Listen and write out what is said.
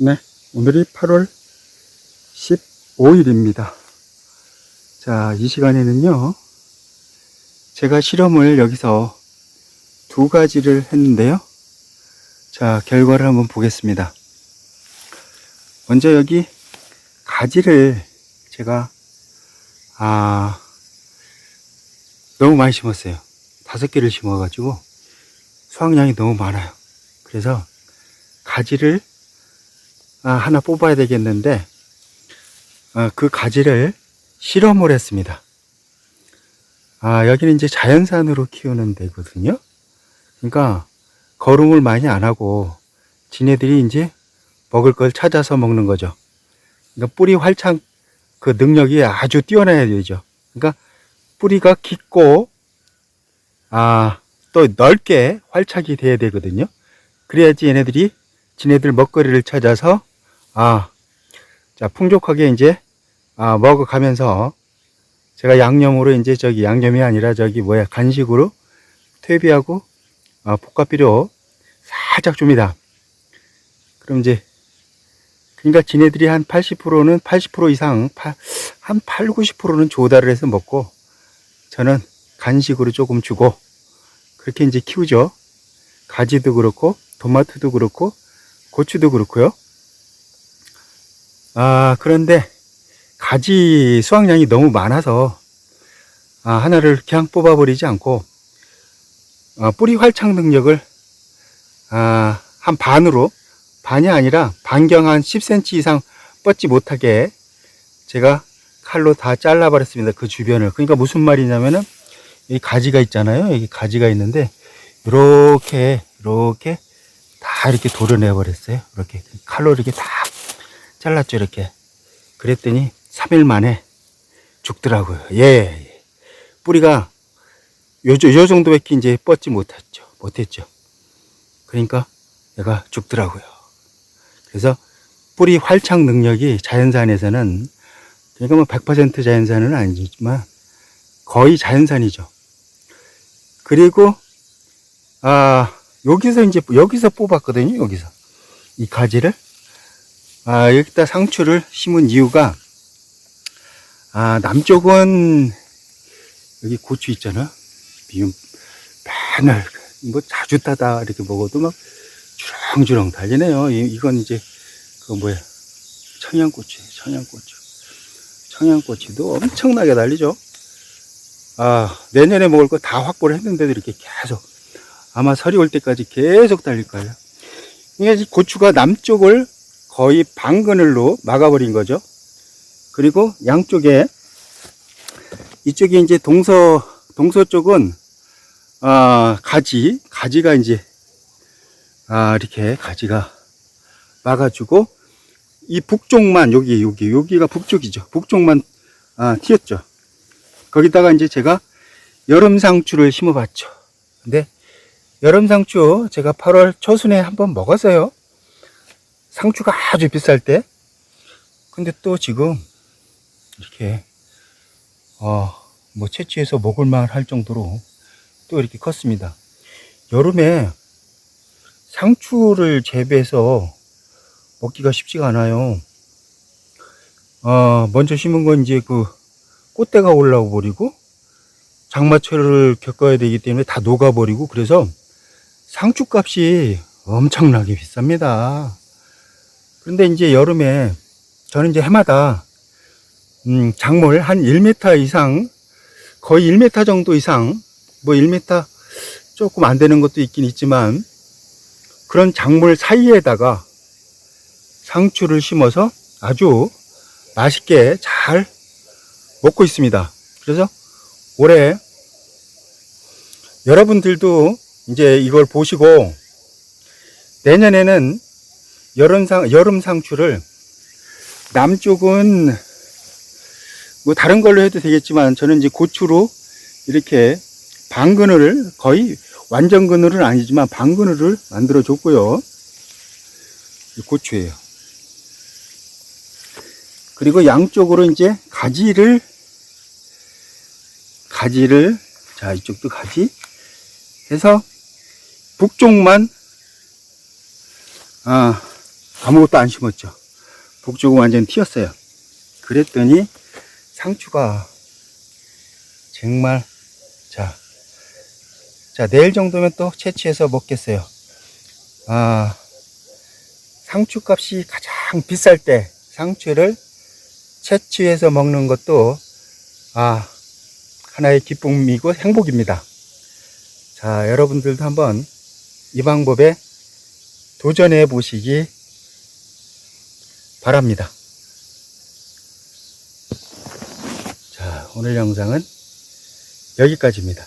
네, 오늘이 8월 15일입니다. 자, 이 시간에는요, 제가 실험을 여기서 두 가지를 했는데요. 자, 결과를 한번 보겠습니다. 먼저 여기 가지를 제가, 아, 너무 많이 심었어요. 다섯 개를 심어가지고 수확량이 너무 많아요. 그래서 가지를 아, 하나 뽑아야 되겠는데 아, 그 가지를 실험을 했습니다. 아, 여기는 이제 자연산으로 키우는 데거든요. 그러니까 거름을 많이 안 하고 지네들이 이제 먹을 걸 찾아서 먹는 거죠. 그러니까 뿌리 활창 그 능력이 아주 뛰어나야 되죠. 그러니까 뿌리가 깊고 아, 또 넓게 활착이 돼야 되거든요. 그래야지 얘네들이 지네들 먹거리를 찾아서 아, 자, 풍족하게 이제 아, 먹어가면서 제가 양념으로 이제 저기 양념이 아니라 저기 뭐야 간식으로 퇴비하고 아, 볶아비료 살짝 줍니다. 그럼 이제 그러니까 지네들이 한 80%는 80% 이상 파- 한 8, 90%는 조달을 해서 먹고 저는 간식으로 조금 주고 그렇게 이제 키우죠. 가지도 그렇고 토마토도 그렇고 고추도 그렇고요. 아 그런데 가지 수확량이 너무 많아서 아, 하나를 그냥 뽑아버리지 않고 아, 뿌리 활착 능력을 아, 한 반으로 반이 아니라 반경 한 10cm 이상 뻗지 못하게 제가 칼로 다 잘라버렸습니다. 그 주변을. 그러니까 무슨 말이냐면은 이 가지가 있잖아요. 여기 가지가 있는데 이렇게 이렇게 다 이렇게 도려내 버렸어요. 이렇게 칼로 이렇게 다 잘랐죠. 이렇게. 그랬더니 3일 만에 죽더라고요. 예, 예. 뿌리가 요, 요 정도밖에 이제 뻗지 못했죠. 못했죠. 그러니까 얘가 죽더라고요. 그래서 뿌리 활착 능력이 자연산에서는 그러니까 뭐 100% 자연산은 아니지만 거의 자연산이죠. 그리고 아 여기서 이제 여기서 뽑았거든요. 여기서 이 가지를 아 여기다 상추를 심은 이유가 아 남쪽은 여기 고추 있잖아. 미음 맨날 뭐 자주 따다 이렇게 먹어도 막 주렁주렁 달리네요. 이- 이건 이제 그 뭐야 청양고추, 청양고추, 청양고추도 엄청나게 달리죠. 아 내년에 먹을 거 다 확보를 했는데도 이렇게 계속 아마 설이 올 때까지 계속 달릴 거예요. 이게 고추가 남쪽을 거의 반 그늘로 막아버린 거죠. 그리고 양쪽에 이쪽에 이제 동서 동서 쪽은 아 가지 가지가 이제 아 이렇게 가지가 막아주고 이 북쪽만 여기 여기 여기가 북쪽이죠. 북쪽만 아 튀었죠. 거기다가 이제 제가 여름 상추를 심어봤죠. 근데 여름 상추 제가 8월 초순에 한번 먹었어요. 상추가 아주 비쌀 때. 근데 또 지금 이렇게 어 뭐 채취해서 먹을만 할 정도로 또 이렇게 컸습니다. 여름에 상추를 재배해서 먹기가 쉽지가 않아요. 어, 먼저 심은 건 이제 그 꽃대가 올라오 버리고 장마철을 겪어야 되기 때문에 다 녹아버리고 그래서 상추 값이 엄청나게 비쌉니다. 그런데 이제 여름에 저는 이제 해마다 음, 작물 한 1m 이상 거의 1m 정도 이상 뭐 1m 조금 안 되는 것도 있긴 있지만 그런 작물 사이에다가 상추를 심어서 아주 맛있게 잘 먹고 있습니다. 그래서 올해 여러분들도 이제 이걸 보시고 내년에는 여름 상 여름 상추를 남쪽은 뭐 다른 걸로 해도 되겠지만 저는 이제 고추로 이렇게 반그늘을 거의 완전 그늘은 아니지만 반그늘을 만들어 줬고요. 이 고추예요. 그리고 양쪽으로 이제 가지를 가지를 자 이쪽도 가지 해서 북쪽만 아 아무것도 안 심었죠. 복조가 완전 튀었어요. 그랬더니 상추가 정말 자, 자 내일 정도면 또 채취해서 먹겠어요. 아 상추 값이 가장 비쌀 때 상추를 채취해서 먹는 것도 아 하나의 기쁨이고 행복입니다. 자 여러분들도 한번 이 방법에 도전해 보시기 바랍니다. 자, 오늘 영상은 여기까지입니다.